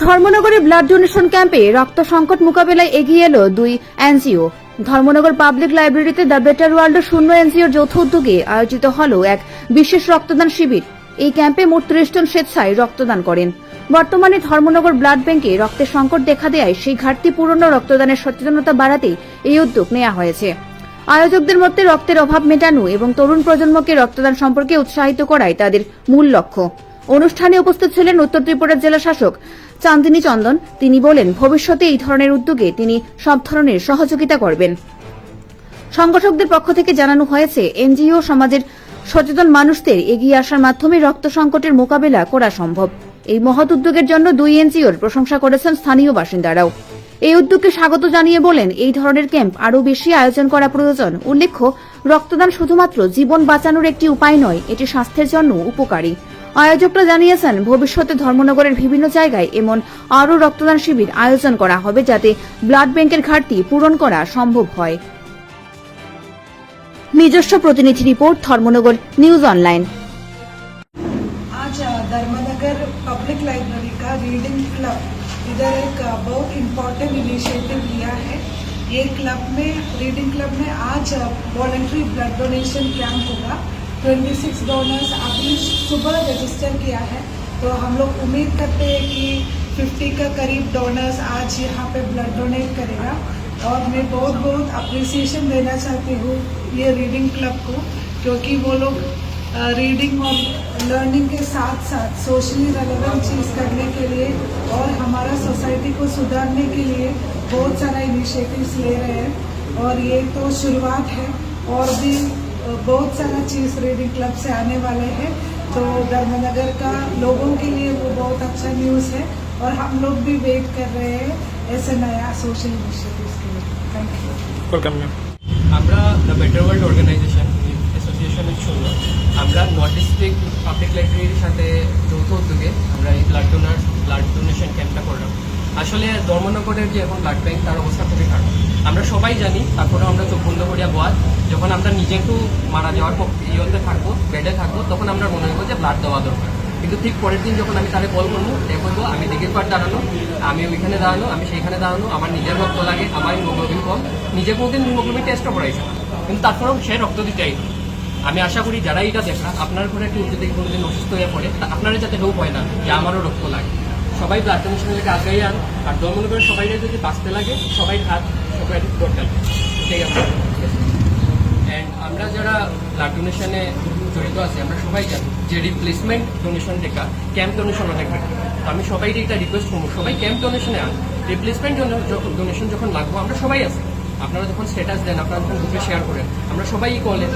ধর্মনগরে blood donation ক্যাম্পে রক্ত সংকট মোকাবেলায় এগিয়ে এলো দুই এনজিও। ধর্মনগর পাবলিক লাইব্রেরিতে দ্য বেটার ওয়ার্ল্ড শূন্য এনজিওর যৌথ উদ্যোগে আয়োজিত হল এক বিশেষ রক্তদান শিবির। এই ক্যাম্পে মোট ত্রিশ জন স্বেচ্ছায় রক্তদান করেন। বর্তমানে ধর্মনগর ব্লাড ব্যাংকে রক্তের সংকট দেখা দেয় সেই ঘাটতি পূরণ রক্তদানের সচেতনতা বাড়াতে এই উদ্যোগ নেওয়া হয়েছে। আয়োজকদের মধ্যে রক্তের অভাব মেটানো এবং তরুণ প্রজন্মকে রক্তদান সম্পর্কে উৎসাহিত করাই তাদের মূল লক্ষ্য। অনুষ্ঠানে উপস্থিত ছিলেন উত্তর ত্রিপুরার জেলা শাসক চান্দিনী চন্দন, তিনি বলেন, ভবিষ্যতে এই ধরনের উদ্যোগে তিনি সব ধরনের সহযোগিতা করবেন। সংগঠকদের পক্ষ থেকে জানানো হয়েছে, এনজিও সমাজের সচেতন মানুষদের এগিয়ে আসার মাধ্যমে রক্ত সংকটের মোকাবেলা করা সম্ভব। এই মহৎ উদ্যোগের জন্য দুই এনজিওর প্রশংসা করেছেন স্থানীয় বাসিন্দারাও। এই উদ্যোগকে স্বাগত জানিয়ে বলেন, এই ধরনের ক্যাম্প আরও বেশি আয়োজন করা প্রয়োজন। উল্লেখ্য, রক্তদান শুধুমাত্র জীবন বাঁচানোর একটি উপায় নয়, এটি স্বাস্থ্যের জন্য উপকারী। আয়োজকরা জানিয়েছেন, ভবিষ্যতে ধর্মনগরের বিভিন্ন জায়গায় এমন আরও রক্তদান শিবির আয়োজন করা হবে যাতে ব্লাড ব্যাংকের ঘাটতি পূরণ করা সম্ভব হয়। নিজস্ব প্রতিনিধি রিপোর্ট, ধর্মনগর নিউজ অনলাইন। आज धर्मनगर पब्लिक लाइब्रेरी का रीडिंग क्लब इधर एक बहुत इम्पोर्टेंट इनिशिएटिव लिया है ये क्लब में रीडिंग क्लब में आज वॉलेंट्री ब्लड डोनेशन कैंप होगा 26 डोनर्स अभी सुबह रजिस्टर किया है तो हम लोग उम्मीद करते हैं कि 50 का करीब डोनर्स आज यहाँ पे ब्लड डोनेट करेगा। और मैं बहुत बहुत अप्रिसिएशन देना चाहती हूँ ये रीडिंग क्लब को, क्योंकि वो लोग रीडिंग और लर्निंग के साथ साथ सोशली रेलेवेंट चीज़ करने के लिए और हमारा सोसाइटी को सुधारने के लिए बहुत सारा इनिशिएटिव्स ले रहे हैं। और ये तो शुरुआत है, और भी बहुत सारा चीज़ रीडिंग क्लब से आने वाले हैं तो धर्मनगर का लोगों के लिए वो बहुत अच्छा न्यूज़ है और हम लोग भी वेट कर रहे हैं ऐसे नया सोशल इनिशिएटिव्स के लिए थैंक यू ওয়েলকাম ম্যাম আমরা দ্য বেটার ওয়ার্ল্ড অর্গানাইজেশন অ্যাসোসিয়েশনের জন্য আমরা নর্থ ডিস্ট্রিক্ট পাবলিক লাইব্রেরির সাথে যৌথ উদ্যোগে আমরা এই ব্লাড ডোনার ব্লাড ডোনেশন ক্যাম্পটা করলাম আসলে ধর্মনগরের যে এখন ব্লাড ব্যাংক তার অবস্থা খুবই খারাপ। আমরা সবাই জানি তারপরে আমরা চোখ বন্ধ করিয়া বয়াত যখন আমরা নিজে একটু মারা যাওয়ার ইয়েতে থাকব বেডে থাকব, তখন আমরা মনে হব যে ব্লাড দেওয়া দরকার। কিন্তু ঠিক পরের দিন যখন আমি তারে কল করব, দেখো তো, আমি দিকের পার দাঁড়ানো, আমি ওইখানে দাঁড়ানো, আমি সেইখানে দাঁড়ানো, আমার নিজের রক্ত লাগে, আমার হিমোগ্লোবিন কম। নিজে কোনোদিন হিমোগ্লোবিন টেস্টও করাইছে কিন্তু তারপরেও সে রক্ত দিতেই আমি আশা করি যারা এটা দেখা, আপনার ঘরে কেউ যদি কোনোদিন অসুস্থ হয়ে পড়ে, তা আপনারা যাতে কেউ হয় না, যে আমারও রক্ত লাগে। সবাই ব্লাড ডোনেশনের আগাই আন আর দমন করে সবাই যদি বাঁচতে লাগে, সবাই হাত সবাই দরকার। ঠিক আছে অ্যান্ড আমরা যারা ব্লাড ডোনেশনে জড়িত আছি, আমরা সবাই জানি যে রিপ্লেসমেন্ট ডোনেশন দেখা ক্যাম্প ডোনেশন অনেক আমি সবাইকে এটা রিকোয়েস্ট করব, সবাই ক্যাম্প ডোনেশনে আন রিপ্লেসমেন্ট ডোনেশন যখন লাগবো, আমরা সবাই আছি। আপনারা যখন স্ট্যাটাস দেন, আপনারা যখন গ্রুপে শেয়ার করেন, আমরা সবাই কলে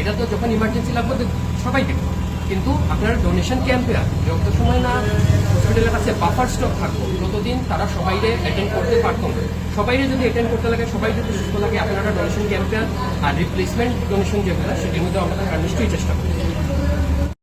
এটা তো যখন ইমার্জেন্সি লাগবে সবাই কিন্তু আপনার ডোনেশন ক্যাম্পে আন যত সময় না হসপিটালের কাছে বাফার স্টক থাকতো। যতদিন তারা সবাইকে অ্যাটেন্ড করতে পারতো না। সবাইকে যদি অ্যাটেন্ড করতে লাগে, সবাই যদি সুস্থ লাগে আপনারা ডোনেশন ক্যাম্পেন আর রিপ্লেসমেন্ট ডোনেশন ক্যাম্পেন সেটির মধ্যে আমরা নিশ্চয়ই চেষ্টা করি